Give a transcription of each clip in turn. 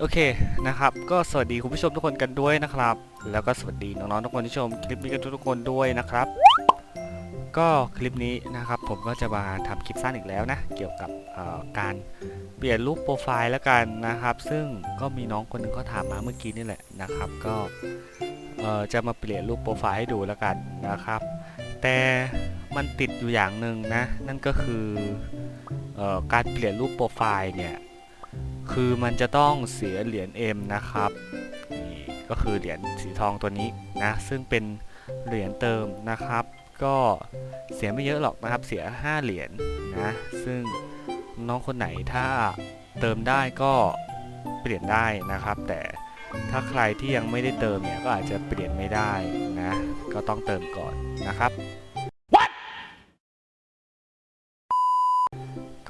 โอเคนะครับ ก็สวัสดีคุณผู้ชมทุกคนกันด้วยนะครับ แล้วก็สวัสดีน้องๆทุกคนที่ชมคลิปนี้กันทุกๆคนด้วยนะครับ ก็คลิปนี้นะครับผมก็จะมาทำคลิปสั้นอีกแล้วนะ เกี่ยวกับการเปลี่ยนรูปโปรไฟล์แล้วกันนะครับ ซึ่งก็มีน้องคนหนึงเขาถามมาเมื่อกี้นี่แหละนะครับ ก็จะมาเปลี่ยนรูปโปรไฟล์ให้ดูแล้วกันนะครับ แต่มันติดอยู่อย่างหนึ่งนะ นั่นก็คือออการเปลี่ยนรูปโปรไฟล์เนี่ย คือมันจะต้องเสียเหรียญ M นะครับนี่ก็คือเหรียญสีทองตัวนี้นะซึ่งเป็นเหรียญเติมนะครับ ก็เสียไม่เยอะหรอกนะครับเสีย 5 เหรียญนะซึ่งน้องคนไหนถ้าเติมได้ก็เปลี่ยนได้นะครับ แต่ถ้าใครที่ยังไม่ได้เติมเนี่ยก็อาจจะเปลี่ยนไม่ได้นะก็ต้องเติมก่อนนะครับ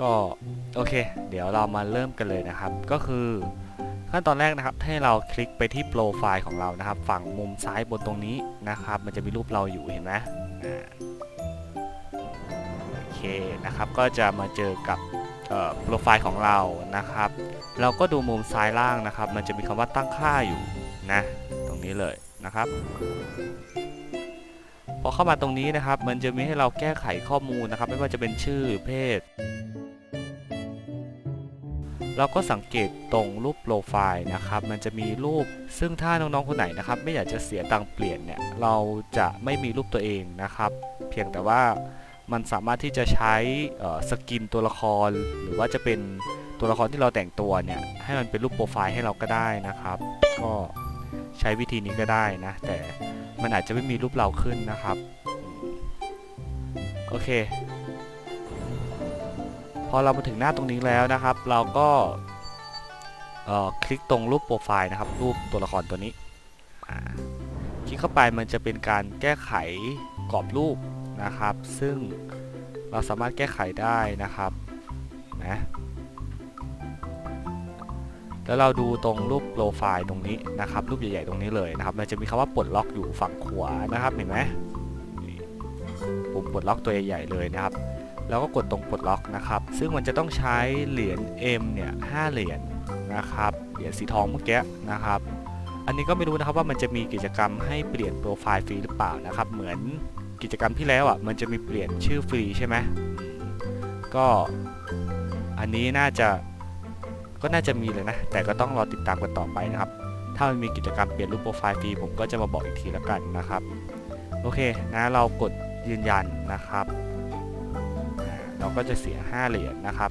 ก็โอเค เดี๋ยวเรามาเริ่มกันเลยนะครับ ก็คือขั้นตอนแรกนะครับให้เราคลิกไปที่โปรไฟล์ของเรานะครับ ฝั่งมุมซ้ายบนตรงนี้นะครับ มันจะมีรูปเราอยู่เห็นไหมโอเคนะครับ ก็จะมาเจอกับโปรไฟล์ของเรานะครับ เราก็ดูมุมซ้ายล่างนะครับ มันจะมีคำว่าตั้งค่าอยู่นะตรงนี้เลยนะครับพอเข้ามาตรงนี้นะครับ มันจะมีให้เราแก้ไขข้อมูลนะครับ ไม่ว่าจะเป็นชื่อเพศ เราก็สังเกตตรงรูปโปรไฟล์นะครับ มันจะมีรูปซึ่งถ้าน้องๆคนไหนนะครับไม่อยากจะเสียตังเปลี่ยนเนี่ยเราจะไม่มีรูปตัวเองนะครับ เพียงแต่ว่ามันสามารถที่จะใช้สกินตัวละคร หรือว่าจะเป็นตัวละครที่เราแต่งตัวเนี่ยให้มันเป็นรูปโปรไฟล์ให้เราก็ได้นะครับ ก็ใช้วิธีนี้ก็ได้นะ แต่มันอาจจะไม่มีรูปเราขึ้นนะครับ โอเค พอเรามาถึงหน้าตรงนี้แล้วนะครับ เราก็คลิกตรงรูปโปรไฟล์นะครับ รูปตัวละครตัวนี้คลิกเข้าไปมันจะเป็นการแก้ไขกรอบรูปนะครับ ซึ่งเราสามารถแก้ไขได้นะครับนะแล้วเราดูตรงรูปโปรไฟล์ตรงนี้นะครับ รูปใหญ่ๆตรงนี้เลยนะครับ มันจะมีคำว่าปลดล็อกอยู่ฝั่งขวานะครับเห็นไหมปุ่มปลดล็อกตัวใหญ่ๆเลยนะครับ แล้วก็กดตรงปลดล็อกนะครับ ซึ่งมันจะต้องใช้เหรียญ M เนี่ย5เหรียญนะครับ เหรียญสีทองเมื่อกี้นะครับ อันนี้ก็ไม่รู้นะครับว่ามันจะมีกิจกรรมให้เปลี่ยนโปรไฟล์ฟรีหรือเปล่านะครับ เหมือนกิจกรรมที่แล้วอะ มันจะมีเปลี่ยนชื่อฟรีใช่ไหมก็อันนี้น่าจะก็น่าจะมีเลยนะ แต่ก็ต้องรอติดตามกันต่อไปนะครับ ถ้ามันมีกิจกรรมเปลี่ยนรูปโปรไฟล์ฟรีผมก็จะมาบอกอีกทีละกันนะครับ โอเคนะเรากดยืนยันนะครับ เราก็จะเสีย 5 เหรียญนะครับ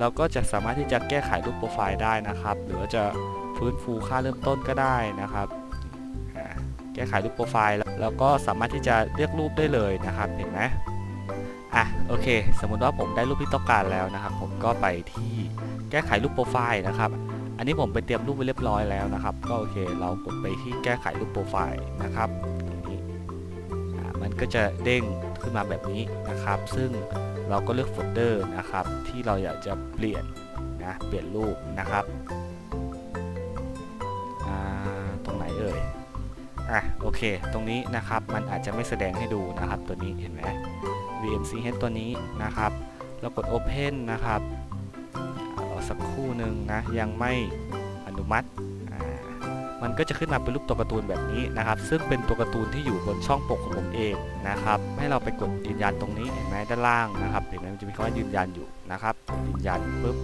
เราก็จะสามารถที่จะแก้ไขรูปโปรไฟล์ได้นะครับ หรือจะฟื้นฟูค่าเริ่มต้นก็ได้นะครับแก้ไขรูปโปรไฟล์แล้วก็สามารถที่จะเลือกรูปได้เลยนะครับเห็นไหมอะโอเค สมมุติว่าผมได้รูปที่ต้องการแล้วนะครับ ผมก็ไปที่แก้ไขรูปโปรไฟล์นะครับ อันนี้ผมไปเตรียมรูปไว้เรียบร้อยแล้วนะครับ ก็โอเคเรากดไปที่แก้ไขรูปโปรไฟล์นะครับตรงนี้มันก็จะเด้งขึ้นมาแบบนี้นะครับ ซึ่ง เราก็เลือกโฟลเดอร์นะครับที่เราอยากจะเปลี่ยนนะเปลี่ยนรูปนะครับตรงไหนเอ่ยอะโอเค ตรงนี้นะครับมันอาจจะไม่แสดงให้ดูนะครับตัวนี้เห็นไหม VMCH ตัวนี้นะครับ เรากด Open นะครับรอสักครู่หนึ่งนะยังไม่อนุมัติ มันก็จะขึ้นมาเป็นรูปตัวการ์ตูนแบบนี้นะครับ ซึ่งเป็นตัวการ์ตูนที่อยู่บนช่องปกของผมเองนะครับ ให้เราไปกดยืนยันตรงนี้เห็นไหมด้านล่างนะครับ เห็นไหมมันจะมีคำว่ายืนยันอยู่นะครับ ยืนยันปุ๊บ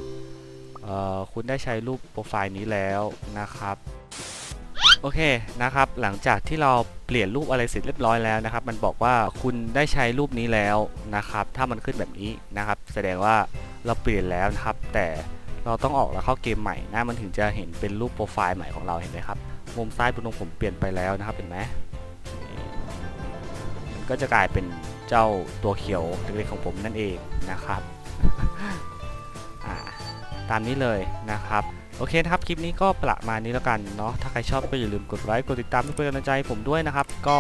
เอ่อคุณได้ใช้รูปโปรไฟล์นี้แล้วนะครับโอเคนะครับหลังจากที่เราเปลี่ยนรูปอะไรเสร็จเรียบร้อยแล้วนะครับ มันบอกว่าคุณได้ใช้รูปนี้แล้วนะครับ ถ้ามันขึ้นแบบนี้นะครับ แสดงว่าเราเปลี่ยนแล้วนะครับ แต่เราต้องออกแล้วเข้าเกมใหม่นะมันถึงจะเห็นเป็นรูปโปรไฟล์ใหม่ของเราเห็นไหมครับ มุมซ้ายบนตรงผมเปลี่ยนไปแล้วนะครับเห็นไหมมันก็จะกลายเป็นเจ้าตัวเขียวเล็กๆของผมนั่นเองนะครับตามนี้เลยนะครับโอเคนะครับ คลิปนี้ก็ประมาณนี้แล้วกันเนาะถ้าใครชอบก็อย่าลืมกดไลค์กดติดตามเพื่อเป็นกำลังใจให้ผมด้วยนะครับ ก็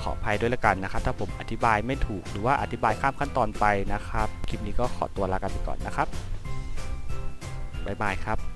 ขออภัยด้วยแล้วกันนะครับ ถ้าผมอธิบายไม่ถูกหรือว่าอธิบายข้ามขั้นตอนไปนะครับ คลิปนี้ก็ขอตัวลากันไปก่อนนะครับบ๊ายบายครับ